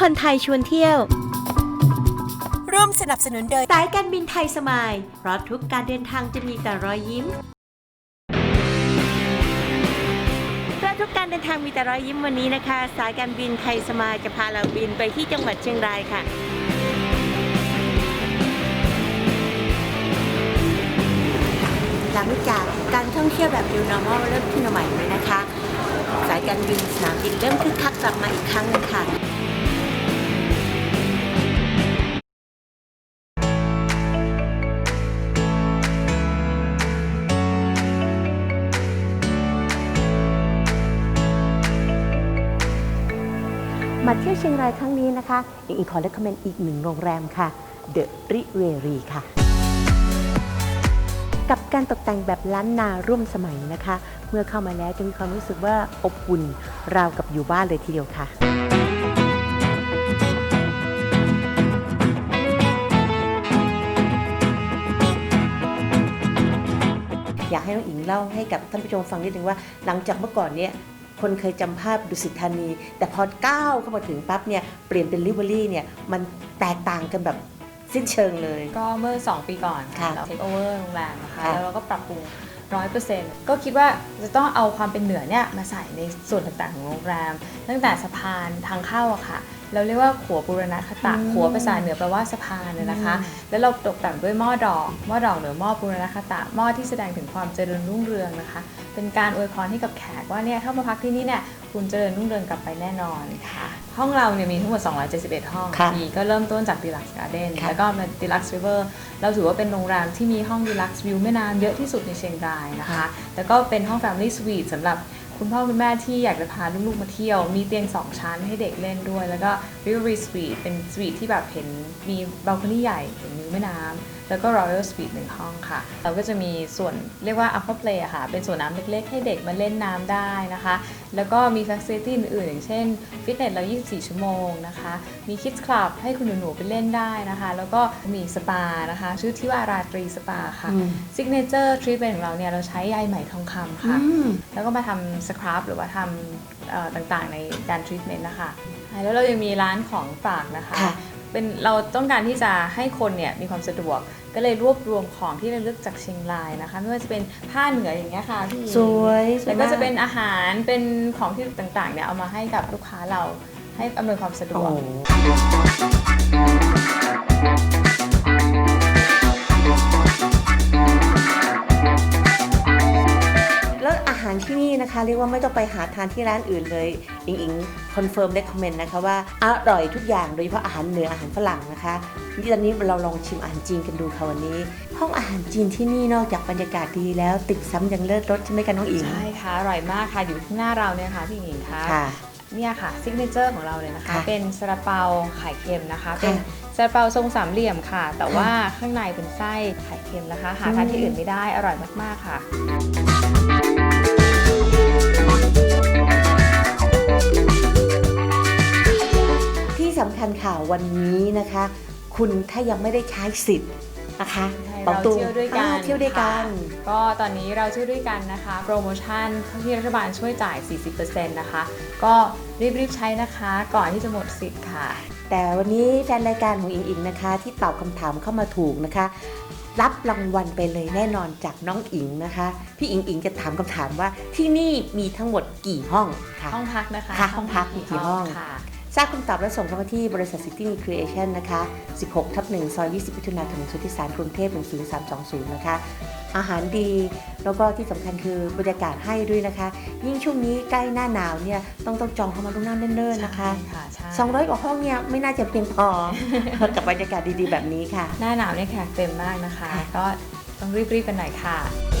คนไทยชวนเที่ยว ร่วมสนับสนุนโดยสายการบินไทยสมายเพราะทุกการเดินทางจะมีแต่รอยยิ้มเพราะทุกการเดินทางมีแต่รอยยิ้มวันนี้นะคะ สายการบินไทยสมายจะพาเราบินไปที่จังหวัดเชียงรายค่ะหลังจากการท่องเที่ยวแบบ New Normal เริ่มขึ้นมาใหม่เลยนะคะ สายการบินสนามบินเริ่มคึกคักกลับมาอีกครั้งหนึงค่ะ มาเที่ยวเชียงรายครั้งนี้นะคะยังอีกขอเลคอมเมนต์อีกหนึ่งโรงแรมค่ะ The r i v e r y ค่ะ กับการตกแต่งแบบล้านนาร่วมสมัยนะคะ เมื่อเข้ามาแล้วจะมีความรู้สึกว่าอบอุ่นราวกับอยู่บ้านเลยทีเดียวค่ะอยากให้น้องอิงเล่าให้กับท่านผู้ชมฟังนิดนึงว่า หลังจากเมื่อก่อนเนี่ย คนเคยจำภาพดุสิตธานี แต่พอก้าวเข้ามาถึงปั๊บเนี่ยเปลี่ยนเป็นลิเวอรี่เนี่ยมันแตกต่างกันแบบสิ้นเชิงเลย ก็เมื่อ 2 ปีก่อนค่ะเราเทคโอเวอร์โรงแรมนะคะค่ะแล้วเราก็ปรับปรุงร้อยเปอร์เซ็นต์ก็คิดว่าจะต้องเอาความเป็นเหนือเนี่ยมาใส่ในส่วนต่างๆของโรงแรม ตั้งแต่สะพานทางเข้าอะค่ะ เราเรียกว่าขัวบุรณคตะอืมขัวภาษาเหนือแปลว่าสะพานเนี่ยนะคะอืมแล้วเราตกแต่งด้วยหม้อดอกหม้อดอกหรือหม้อบุรณคตะหม้อที่แสดงถึงความเจริญรุ่งเรืองนะคะ เป็นการอวยพรให้กับแขกว่าเนี่ยถ้ามาพักที่นี่เนี่ยคุณเจริญรุ่งเรืองกลับไปแน่นอนค่ะ ห้องเราเนี่ยมีทั้งหมด 271 ห้องค่ะมีก็เริ่มต้นจาก Deluxe Garden ค่ะแล้วก็มา Deluxe River เราถือว่าเป็นโรงแรมที่มีห้อง Deluxe View แม่น้ำเยอะที่สุดในเชียงรายนะคะค่ะแล้วก็เป็นห้อง Family Suite สำหรับ คุณพ่อคุณแม่ที่อยากจะพาลูกๆมาเที่ยว มีเตียง2ชั้นให้เด็กเล่นด้วย แล้วก็ River Suite เป็นสวีทที่แบบเห็นมีบัลคอนี่ใหญ่เห็นวิวแม่น้ำ แล้วก็ Royal Suite หนึ่งห้องค่ะ เราก็จะมีส่วนเรียกว่า Aqua Play อะค่ะ เป็นส่วนน้ำเล็กๆ ให้เด็กมาเล่นน้ำได้นะคะ แล้วก็มี Facility อื่นๆ อย่างเช่นฟิตเนสเรา 24 ชั่วโมงนะคะ มี Kids Club ให้คุณหนูๆไปเล่นได้นะคะ แล้วก็มีสปานะคะ ชื่อที่ว่าราตรีสปาค่ะอืม Signature Treatment ของเราเนี่ยเราใช้ใยไหมทองคำค่ะอืมแล้วก็มาทำสครับหรือว่าทำเอ่อต่างๆในการทรีทเมนต์นะคะใช่แล้วเรายังมีร้านของฝากนะคะค่ะ เป็นเราต้องการที่จะให้คนเนี่ยมีความสะดวก ก็เลยรวบรวมของที่ระลึกจากเชียงรายนะคะไม่ว่าจะเป็นผ้าเหนืออย่างเงี้ยค่ะพี่หญิงสวยสวยแล้วก็จะมาเป็นอาหารเป็นของที่ต่างๆเนี่ยเอามาให้กับลูกค้าเราให้อำนวยความสะดโอ้วก นี่นะคะ เรียกว่าไม่ต้องไปหาทานที่ร้านอื่นเลยอิงอิงคอนเฟิร์มได้คอมเมนต์นะคะว่าอร่อยทุกอย่างโดยเฉพาะอาหารเหนืออาหารฝรั่งนะคะที่ตอนนี้เราลองชิมอาหารจีนกันดูค่ะวันนี้ ห้องอาหารจีนที่นี่นอกจากบรรยากาศดีแล้วติดซ้ำยังเลิศรสใช่ไหมคะน้องอิงใช่ค่ะอร่อยมากค่ะอยู่ข้างหน้าเราเนี่ยค่ะพี่หญิงคะค่ะเนี่ยค่ะซิกเนเจอร์ของเราเลยนะคะค่ะเป็นซาลาเปาไข่เค็มนะคะค่ะเป็นซาลาเปาทรงสามเหลี่ยมค่ะ แต่ว่าข้างในเป็นไส้ไข่เค็มนะคะ หาทานที่อื่นไม่ได้อร่อยมากๆค่ะ สำคัญค่ะวันนี้นะคะ คุณถ้ายังไม่ได้ใช้สิทธิ์นะคะใช่บอกเราตูเที่ยวด้วยกันอ่าเที่ยวด้วยกันค่ะก็ตอนนี้เราเที่ยวด้วยกันนะคะ โปรโมชั่นที่รัฐบาลช่วยจ่าย 40%นะคะ ก็รีบๆใช้นะคะก่อนที่จะหมดสิทธิ์ค่ะ แต่วันนี้แฟนรายการของอิงอิงนะคะ ที่ตอบคำถามเข้ามาถูกนะคะ รับรางวัลไปเลยแน่นอนจากน้องอิงนะคะ พี่อิงอิงจะถามคำถามว่าที่นี่มีทั้งหมดกี่ห้องค่ะห้องพักนะคะค่ะห้องพักมีกี่ห้องค่ะ ทราบคำตอบและส่งเข้ามาที่บริษัท City Creation นะคะ 16 ทับ1ซอย 20พิทุนาถนนสุทธิสารกรุงเทพ10320 นะคะ อาหารดี แล้วก็ที่สำคัญคือบรรยากาศให้ด้วยนะคะ ยิ่งช่วงนี้ใกล้หน้าหนาวเนี่ยต้องต้องจองเข้ามาล่วงหน้าเนิ่นๆนะคะ ใช่ค่ะใช่200 กว่าห้องเนี่ยไม่น่าจะเพียงพอ กับบรรยากาศดีๆแบบนี้ค่ะ หน้าหนาวเนี่ยแขกเต็มมากนะคะค่ะก็ต้องรีบๆกันหน่อยค่ะ